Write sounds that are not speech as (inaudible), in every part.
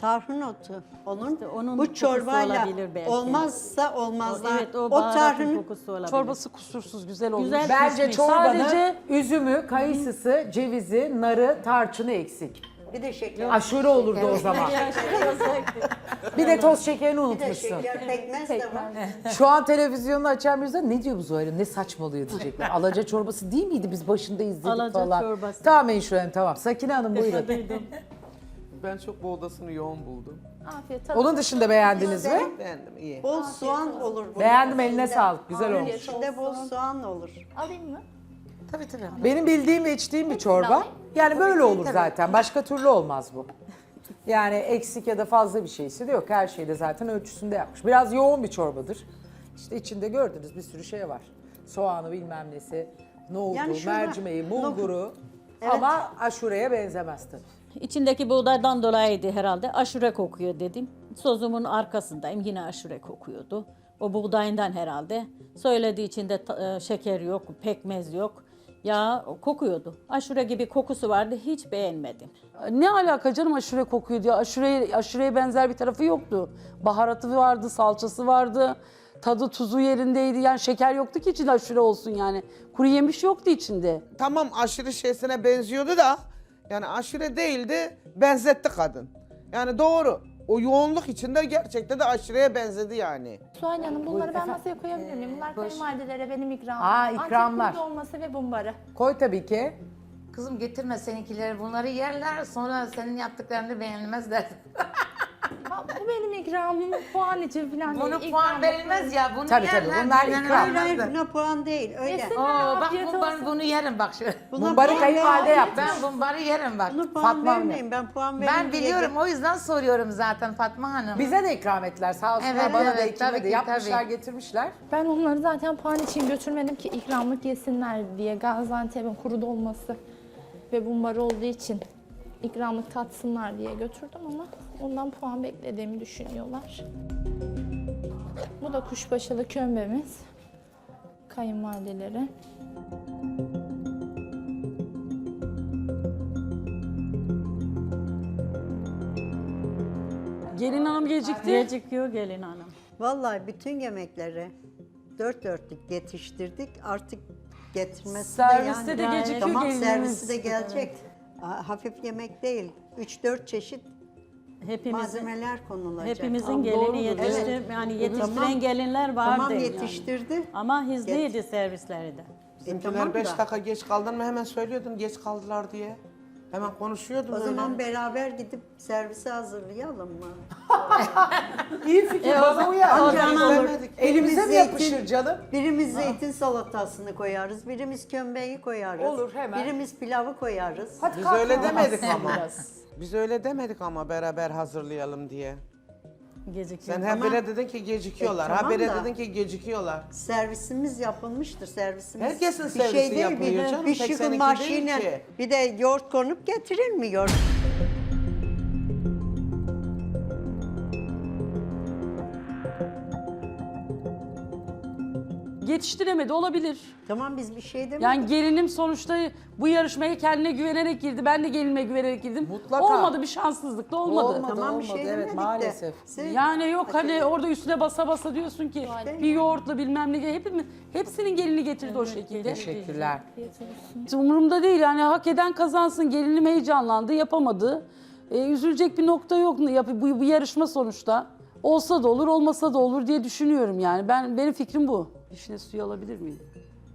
Tarhun otu. Onun, İşte onun bu kokusu çorbayla olabilir belki. olmazsa olmazlar. Evet o baharatın tarhun kokusu olabilir. Çorbası kusursuz güzel olmuş. Güzel. Bence Pişmiş. çorbanın Sadece- üzümü, kayısısı, cevizi, narı, tarçını eksik. bir de şeker. Aşure olurdu o zaman. (laughs) Bir de toz şekerini Bir de unutmuşsun. şeker pekmez de var. (laughs) Şu an televizyonda açan birisi ne diyor bu Zuhal'im ne saçmalıyor diyecekler. (laughs) Alaca çorbası değil miydi biz başında izledik Alaca falan. çorbası. Tamam Enşu Hanım tamam. Sakine Hanım buyurun. Duydum. Ben çok buğdasını yoğun buldum. Afiyet olsun. Onun dışında beğendiniz mi? Beğendim iyi. Bol soğan olur. bunun Beğendim eline içinde. sağlık. Güzel Bunun olmuş. içinde bol soğan olur. Alayım mı? Tabii tabii. Benim bildiğim ve içtiğim bir çorba. Yani böyle olur zaten. Başka türlü olmaz bu. Yani eksik ya da fazla bir şeysi de yok. Her şeyi de zaten ölçüsünde yapmış. Biraz yoğun bir çorbadır. İşte içinde gördünüz bir sürü şey var. Soğanı bilmem nesi, nohudu, Yani şurada- mercimeği, bulguru. Evet. Ama aşureye benzemez tabii. İçindeki buğdaydan dolayıydı herhalde. Aşure kokuyor dedim. Sozumun arkasındayım. Yine aşure kokuyordu. O buğdayından herhalde. Söylediği içinde e, şeker yok, pekmez yok. Ya kokuyordu. Aşure gibi kokusu vardı. Hiç beğenmedim. Ne alaka canım aşure kokuyor diye. Aşureye, aşureye benzer bir tarafı yoktu. Baharatı vardı, salçası vardı. Tadı tuzu yerindeydi. Yani şeker yoktu ki içinde aşure olsun yani. Kuru yemiş yoktu içinde. Tamam aşırı şeysine benziyordu da yani aşure değildi benzetti kadın. Yani doğru. O yoğunluk içinde gerçekten de aşırıya benzedi yani. Suhal Hanım bunları ben masaya koyabilir miyim? Bunlar kayınvalidelere benim ikramım. Aa, ikramlar. Antep olması ve bumbarı. Koy tabii ki. Kızım getirme seninkileri bunları yerler sonra senin yaptıklarını beğenmezler. (laughs) İkramım. Puan için falan Bunu değil. puan ikram verilmez ya bunu Tabii, tabii, yerler. bunlar beğenmezler. ikram. Hayır hayır buna puan değil öyle. Yesin. Oo, bak Afiyet bu, ben olsun. bunu yerim bak şu. Buna Mumbarı puan kayınvalide vermeyin. yapmış. Ben bunları yerim bak. Bunu puan Fatma Hanım. vermeyin. Ben puan verin Ben diye biliyorum o yüzden soruyorum zaten Fatma Hanım. Bize de ikram ettiler sağ olsunlar. Evet, Bana da evet, ikram tabii de ki, yapmışlar tabii. getirmişler. Ben onları zaten puan için götürmedim ki ikramlık yesinler diye. Gaziantep'in kuru dolması ve bumbarı olduğu için ikramlık tatsınlar diye götürdüm ama ondan puan beklediğimi düşünüyorlar. Bu da kuşbaşılı kömbemiz. Kayınvalideleri. Gelin hanım gecikti. Gecikiyor gelin hanım. Vallahi bütün yemekleri dört dörtlük yetiştirdik. Artık getirmesi Serviste de de yani. gecikiyor Tamam gelinimiz. servisi de gelecek. Hafif yemek değil. Üç dört çeşit Hepimizin malzemeler konulacak. hepimizin gelini doğrudur, yetiştir. evet. Yani yetiştiren tamam. gelinler vardı. Tamam yani. yetiştirdi. Ama hızlıydı servisleri de. Bizimkiler tamam 5 da. dakika geç kaldın mı hemen söylüyordun geç kaldılar diye. Hemen konuşuyordun O öyle. zaman beraber gidip servisi hazırlayalım mı? (laughs) İyi fikir bana uyar. o zaman olur. Elimize mi Birimiz yapışır zeytin- canım? Birimiz zeytin salatasını koyarız, birimiz kömbeyi koyarız. Olur, hemen. Birimiz pilavı koyarız. Hadi Biz kalk öyle demedik ama. Biraz. Biz öyle demedik ama beraber hazırlayalım diye. Gecikiyor. Sen habire dedin ki gecikiyorlar. E, tamam habire da- dedin ki gecikiyorlar. Servisimiz yapılmıştır. Servisimiz Herkesin bir servisi şey değil, yapılıyor bir, canım, Bir tek şıkın seninki değil maşine ki. bir de yoğurt konup getirilmiyor. Yetiştiremedi olabilir. Tamam biz bir şey demedik. Yani gelinim sonuçta bu yarışmaya kendine güvenerek girdi. Ben de gelinime güvenerek girdim. Mutlaka. Olmadı bir şanssızlık da olmadı. Olmadı. tamam bir şey evet, demedik maalesef. de. Siz- Yani yok hani orada üstüne basa basa diyorsun ki bir yoğurtla bilmem ne hepimiz hepsinin gelini getirdi o şekilde. Teşekkürler. Umurumda değil yani hak eden kazansın. Gelinim heyecanlandı, yapamadı. Ee, üzülecek bir nokta yok. Yap- Bu, bu yarışma sonuçta. Olsa da olur, olmasa da olur diye düşünüyorum yani. Ben benim fikrim bu. Vişne suyu alabilir miyim?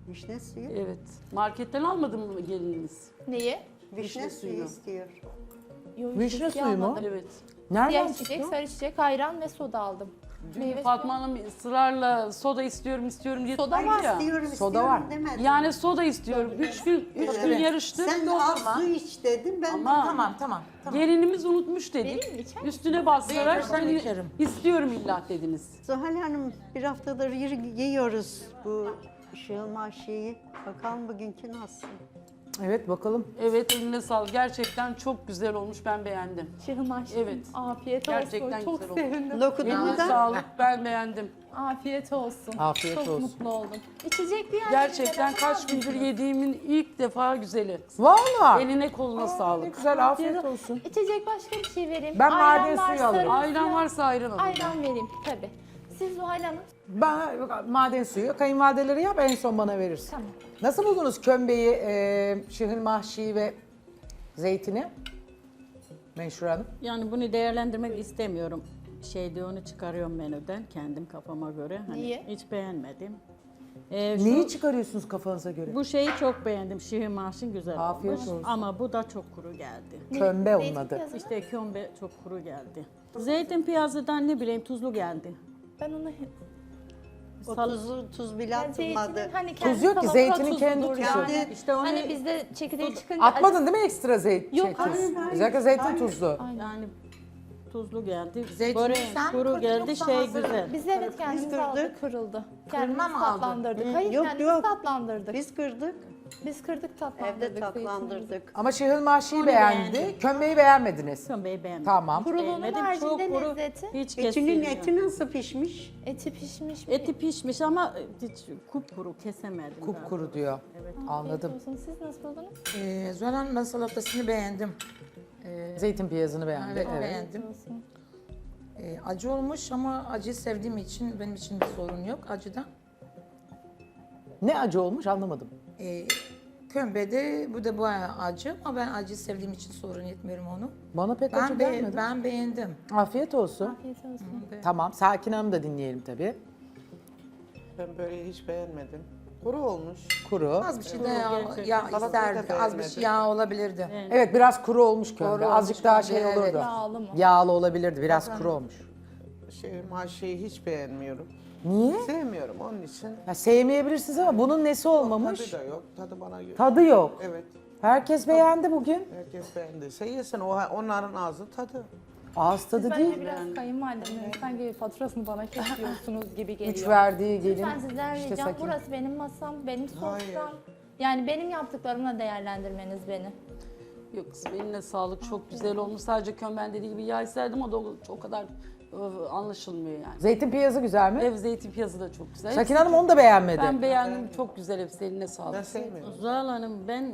Vişne suyu. Evet. Marketten almadın mı gelininiz? Neyi? Vişne suyu suyunu. istiyor. Yoğurt Vişne suyu suyu mu? Evet. Nereden Siyah çıktı? içecek, sarı içecek, ayran ve soda aldım. Meyve Fatma Hanım ısrarla soda istiyorum istiyorum diye Soda var. ya. İstiyorum Soda istiyorum var. demedin. Yani soda istiyorum. Üç gün, üç gün yarıştık. Sen az su iç dedin ben Ama Tamam tamam. tamam. gelinimiz unutmuş dedik. Vereyim mi, içer misin? Üstüne bastırarak Verirsen hani içerim. istiyorum illa dediniz. Zuhal Hanım bir haftadır yir- yiyoruz bu şığılma şeyi. Bakalım bugünkü nasıl? Evet bakalım. Evet eline sağlık. Gerçekten çok güzel olmuş. Ben beğendim. Aşkım. Evet. Afiyet Gerçekten olsun. Çok güzel olmuş. sevindim. Lokudunu Eline da sağlık. Ben beğendim. Afiyet olsun. Afiyet Çok olsun. mutlu oldum. İçecek bir yer Gerçekten kaç gündür yediğimin ilk defa güzeli. Valla. Eline koluna Ne sağlık. güzel afiyet olsun. İçecek başka bir şey vereyim. Ben maden suyu varsa- alırım. Ayran varsa ayran alın. Ayran vereyim tabii. Siz Zuhal Hanım. Bana maden suyu, kayınvalideleri yap en son bana verirsin. Tamam. Nasıl buldunuz kömbeyi, e, şıhıl mahşiyi ve zeytini? Menşur Hanım. Yani bunu değerlendirmek istemiyorum. Şeyde onu çıkarıyorum menüden kendim kafama göre. Hani Niye? Hiç beğenmedim. Ee, şu- Neyi çıkarıyorsunuz kafanıza göre? Bu şeyi çok beğendim. Şihi marşın güzel Afiyet olmuş. olsun. Ama bu da çok kuru geldi. Kömbe onun adı. İşte kömbe çok kuru geldi. Zeytin piyazıdan ne bileyim tuzlu geldi. Ben onu o tuzu tuz bile yani atılmadı. hani kendi Tuz yok ki, zeytinin tuzludur kendi tuzu. Yani. İşte onu Hani bizde çekirdeği çıkınca Atmadın değil mi ekstra zeyt? Yok, şey, tuz? hayır, hayır. Özellikle zeytin tuzlu. yani tuzlu geldi. Zeytini Böreğin sen kuru kırdın geldi yoksa şey hazır- güzel. Biz evet kendimiz kırdık. aldık kırıldı. Kendimiz mı aldın? tatlandırdık. Hayır Yok, kendimiz yok. tatlandırdık. Biz, Biz kırdık, tatlandırdık. evde tatlandırdık. Ama mahşiyi Onu beğendi, beğendim. kömbeyi beğenmediniz. Kömbeyi beğenmedim. Tamam. Kuruluğunun Beğenmedim. haricinde Çok kuru, lezzeti. Hiç İçinin kesilmiyor. eti nasıl pişmiş? Eti pişmiş mi? Eti pişmiş ama hiç kupkuru kesemedim. Kupkuru diyor. Anladım. Olsun. Siz nasıl buldunuz? Ee, Zuhal Hanım ben salatasını beğendim. Zeytin piyazını beğendi. Evet, Evet. beğendim. Ee, acı olmuş ama acı sevdiğim için benim için bir sorun yok acıda. Ne acı olmuş anlamadım. Ee, kömbede bu da bayağı acı ama ben acı sevdiğim için sorun etmiyorum onu. Bana pek acı Ben, be- gelmedi. ben beğendim. Afiyet olsun. Afiyet olsun. Tamam, Sakin Hanım da dinleyelim tabii. Ben böreği hiç beğenmedim. Kuru olmuş. Kuru. Az bir şey de yağ, yağ Salatayı da isterdi. Az bir şey yağ olabilirdi. Evet biraz kuru olmuş kömbe. Kuru Azıcık olmuş daha kömbe, şey evet. olurdu. Yağlı mı? Yağlı olabilirdi. Biraz kuru olmuş. Şey, maşeyi hiç beğenmiyorum. Niye? Sevmiyorum onun için. Ya sevmeyebilirsiniz ama bunun nesi olmamış? Tadı da yok. Tadı bana göre. Tadı yok. Evet. Herkes beğendi bugün. Herkes beğendiyse yesin. O, onların ağzı tadı. Ağız tadı Bence değil. biraz kayınvalidemin sanki faturasını bana kesiyorsunuz gibi geliyor. Üç verdiği gelin. Ben sizden işte ricam sakin. burası benim masam, benim Hayır. sofram. Yani benim yaptıklarımla değerlendirmeniz beni. Yok kızım eline sağlık. Çok güzel olmuş. Sadece kömben dediği gibi yağ isterdim o da o, o kadar anlaşılmıyor yani. Zeytin piyazı güzel mi? Ev zeytin piyazı da çok güzel. Sakin Hanım onu da beğenmedi. Ben beğendim. Çok güzel hepsi eline Ben sağlık. sevmiyorum. Zuhal Hanım ben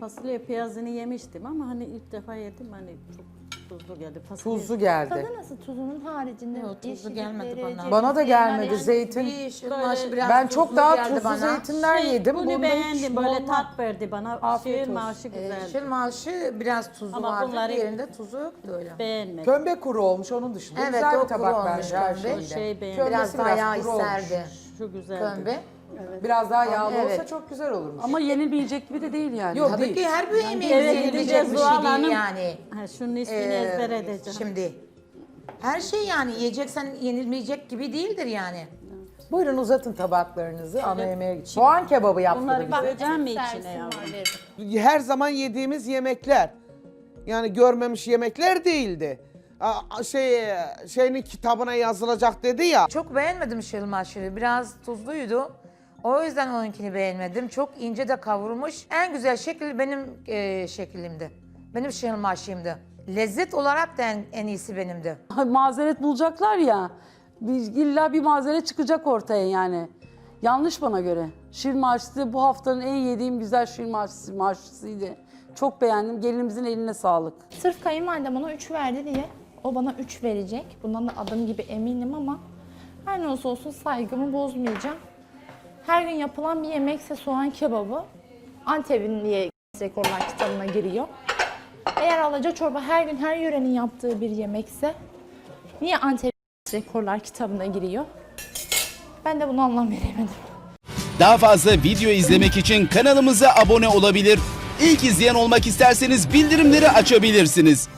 fasulye piyazını yemiştim ama hani ilk defa yedim hani çok tuzlu geldi. Fasulye Tuzlu geldi. Tadı nasıl tuzunun haricinde? Yok, tuzlu yeşillikleri, gelmedi bana. Bana da gelmedi yani zeytin. Şey biraz Ben çok tuzlu daha geldi tuzlu bana. zeytinler Şey, yedim. Bunu Bunda hiç beğendim böyle normal. tat verdi bana. Afiyet Şiir olsun. maaşı Ee, güzeldi. şil maaşı biraz tuzu Ama vardı. bunları- Diğerinde tuzu yoktu öyle. Beğenmedim. Kömbe kuru olmuş onun dışında. Evet, güzel o bir kuru tabak olmuş bence her kömbe. Şey beğendim. Kömbesi Biraz daha yağ kuru olmuş. isterdi. Şu güzeldi. Kömbe. Biraz daha yağlı Evet. olsa çok güzel olurmuş. Ama yenilmeyecek gibi de değil yani. Yok Tabii değil. ki her bir yemeğimiz Evet, yenilecek bir Zuhal şey değil Hanım. yani. Ha, şunun ismini Ee, ezber edeceğim. Şimdi her şey yani yiyeceksen yenilmeyecek gibi değildir yani. Buyurun uzatın tabaklarınızı ana yemeğe git. Soğan kebabı yaptı da Bunları bize. koyacağım mı içine derim. Her zaman yediğimiz yemekler. Yani görmemiş yemekler değildi. Aa, Şey, şeyinin kitabına yazılacak dedi ya. Çok beğenmedim şırmaşırı. Biraz tuzluydu. O yüzden onunkini beğenmedim. Çok ince de kavrulmuş. En güzel şekil benim e, şeklimdi. Benim şırmaşımdı. Lezzet olarak da en, en iyisi benimdi. mazeret bulacaklar ya. Bir, illa bir mazeret çıkacak ortaya yani. Yanlış bana göre. Şir marşısı bu haftanın en yediğim güzel şir marşısı, marşısıydı. Çok beğendim. Gelinimizin eline sağlık. Sırf kayınvalidem ona 3 verdi diye o bana 3 verecek. Bundan da adım gibi eminim ama her ne olursa olsun saygımı bozmayacağım. Her gün yapılan bir yemekse soğan kebabı Antep'in diye rekorlar kitabına giriyor. Eğer alaca çorba her gün her yörenin yaptığı bir yemekse niye Antep rekorlar kitabına giriyor? Ben de bunu anlam veremedim. Daha fazla video izlemek için kanalımıza abone olabilir. İlk izleyen olmak isterseniz bildirimleri açabilirsiniz.